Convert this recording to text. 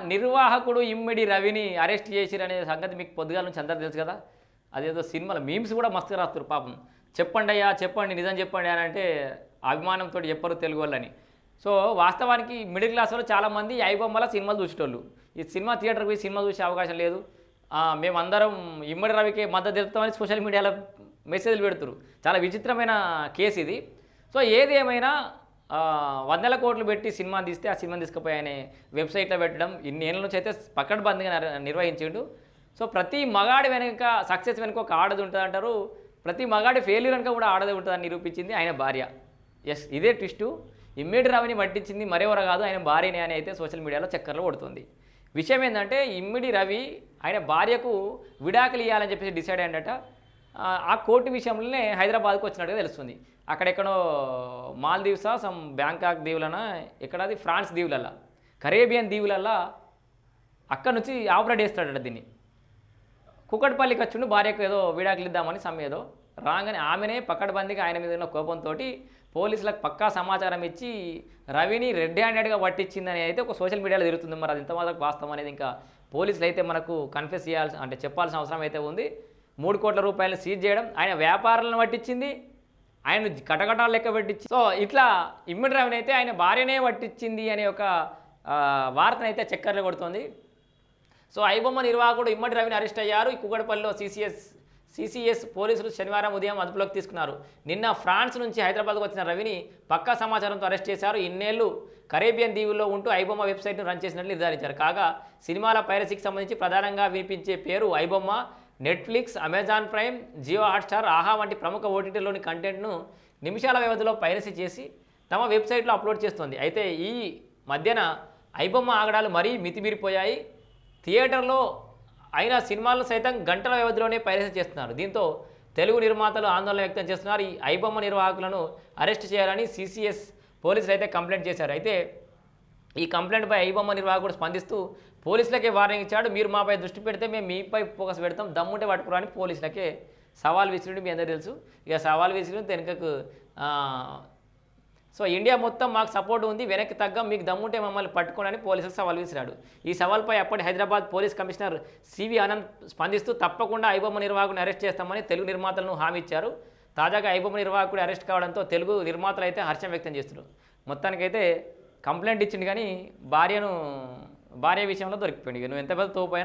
నిర్వాహకుడు ఇమ్మిడి రవిని అరెస్ట్ చేసిరనే సంగతి మీకు పొద్దుగాల నుంచి అందరూ తెలుసు కదా? అదేదో సినిమాల మీమ్స్ కూడా మస్తుగా రాస్తారు పాపం. చెప్పండి అయ్యా చెప్పండి నిజం చెప్పండి అని అంటే అభిమానంతో చెప్పరు తెలుగు వాళ్ళని. సో వాస్తవానికి మిడిల్ క్లాస్ వాళ్ళు చాలామంది ఐబొమ్మల సినిమాలు చూసేటోళ్ళు. ఈ సినిమా థియేటర్కి పోయి సినిమా చూసే అవకాశం లేదు. మేమందరం ఇమ్మడి రవికి మద్దతు తెలుపుతామని సోషల్ మీడియాలో మెసేజ్లు పెడుతురు. చాలా విచిత్రమైన కేసు ఇది. సో ఏది ఏమైనా వందల కోట్లు పెట్టి సినిమా తీస్తే ఆ సినిమా తీసుకుపోయానే వెబ్సైట్లో పెట్టడం ఇన్ని ఏళ్ళ నుంచి అయితే పక్కడబందిగా నిర్- నిర్వహించిండు. సో ప్రతి మగాడి వెనుక సక్సెస్ వెనుక ఒక ఆడది ఉంటుంది అంటారు. ప్రతి మగాడి ఫెయిల్యూర్ వెనుక కూడా ఆడది ఉంటుందని నిరూపించింది ఆయన భార్య. ఎస్ ఇదే ట్విస్టు. ఇమ్మీడి రవిని పట్టించింది మరెవరో కాదు ఆయన భార్యనే అని అయితే సోషల్ మీడియాలో చక్కర్లు కొడుతుంది. విషయం ఏంటంటే ఇమ్మిడి రవి ఆయన భార్యకు విడాకులు ఇవ్వాలని చెప్పేసి డిసైడ్ అయ్యాడట. ఆ, కోర్టు విషయంలోనే హైదరాబాద్కు వచ్చినట్టుగా తెలుస్తుంది. అక్కడెక్కడో మాల్దీవ్సా సమ్ బ్యాంకాక్ దీవులన ఎక్కడది? ఫ్రాన్స్ దీవులల్లా కరేబియన్ దీవులల్లా అక్కడ నుంచి ఆపరేట్ చేస్తాడట దీన్ని. కుక్కటిపల్లికి వచ్చిండు భార్యకు ఏదో విడాకులు ఇద్దామని సమ్ ఏదో రాగానే ఆమెనే పక్కడబందికి ఆయన మీద ఉన్న కోపంతో పోలీసులకు పక్కా సమాచారం ఇచ్చి రవిని రెడ్ హ్యాండెడ్గా పట్టించిందని అయితే ఒక సోషల్ మీడియాలో తిరుగుతుంది. మరి అది ఇంతమాత్రం వాస్తవం అనేది ఇంకా పోలీసులు అయితే మనకు కన్ఫెస్ చేయాల్సి అంటే చెప్పాల్సిన అవసరం అయితే ఉంది. మూడు కోట్ల రూపాయలు సీజ్ చేయడం ఆయన వ్యాపారాలను పట్టించింది ఆయన కటకటాలు లెక్క పెట్టించి సో ఇట్లా ఇమ్మడి రవిని అయితే ఆయన భార్యనే పట్టించింది అనే ఒక వార్తనైతే చక్కర్లు కొడుతోంది. సో ఐబొమ్మ నిర్వాహకుడు ఇమ్మడి రవిని అరెస్ట్ అయ్యారు. కుగడపల్లిలో సీసీఎస్ సీసీఎస్ పోలీసులు శనివారం ఉదయం అదుపులోకి తీసుకున్నారు. నిన్న ఫ్రాన్స్ నుంచి హైదరాబాద్కు వచ్చిన రవిని పక్కా సమాచారంతో అరెస్ట్ చేశారు. ఇన్నేళ్ళు కరేబియన్ దీవుల్లో ఉంటూ ఐబొమ్మ వెబ్సైట్ను రన్ చేసినట్లు నిర్ధారించారు. కాగా సినిమాల పైరసీకి సంబంధించి ప్రధానంగా వినిపించే పేరు iBomma. Netflix Amazon Prime Jio Hotstar Aha వంటి ప్రముఖ ఓటీటీలోని కంటెంట్ను నిమిషాల వ్యవధిలో పైరసీ చేసి తమ వెబ్సైట్లో అప్లోడ్ చేస్తుంది. అయితే ఈ మధ్యన ఐబొమ్మ ఆగడాలు మరీ మితిమీరిపోయాయి. థియేటర్లో అయిన సినిమాలను సైతం గంటల వ్యవధిలోనే పైరసీ చేస్తున్నారు. దీంతో తెలుగు నిర్మాతలు ఆందోళన వ్యక్తం చేస్తున్నారు. ఈ ఐబొమ్మ నిర్వాహకులను అరెస్ట్ చేయాలని సిసిఎస్ పోలీసులు అయితే కంప్లైంట్ చేశారు. అయితే ఈ కంప్లైంట్పై ఐబొమ్మ నిర్వాహకుడు స్పందిస్తూ పోలీసులకే వార్నింగ్ ఇచ్చాడు మీరు మాపై దృష్టి పెడితే మేము మీపై ఫోకస్ పెడతాం దమ్ముంటే పట్టుకురాని పోలీసులకే. సవాల్ విసిరిండి మీ అందరూ తెలుసు. ఇక సవాల్ విసిరిండి వెనుకకు సో ఇండియా మొత్తం మాకు సపోర్ట్ ఉంది వెనక్కి తగ్గ మీకు దమ్ముంటే మమ్మల్ని పట్టుకోనని పోలీసులకు సవాల్ విసిరాడు. ఈ సవాల్పై అప్పటి Hyderabad police commissioner C V Anand స్పందిస్తూ తప్పకుండా ఐబొమ్మ నిర్వాహకుని అరెస్ట్ చేస్తామని తెలుగు నిర్మాతలను హామీ ఇచ్చారు. తాజాగా ఐబొమ్మ నిర్వాహకుడు అరెస్ట్ కావడంతో తెలుగు నిర్మాతలు అయితే హర్షం వ్యక్తం చేస్తున్నారు. మొత్తానికైతే కంప్లైంట్ ఇచ్చిండు కానీ భార్యను భార్య విషయంలో దొరికిపోయింది నువ్వు ఎంత పెద్ద తోపైనా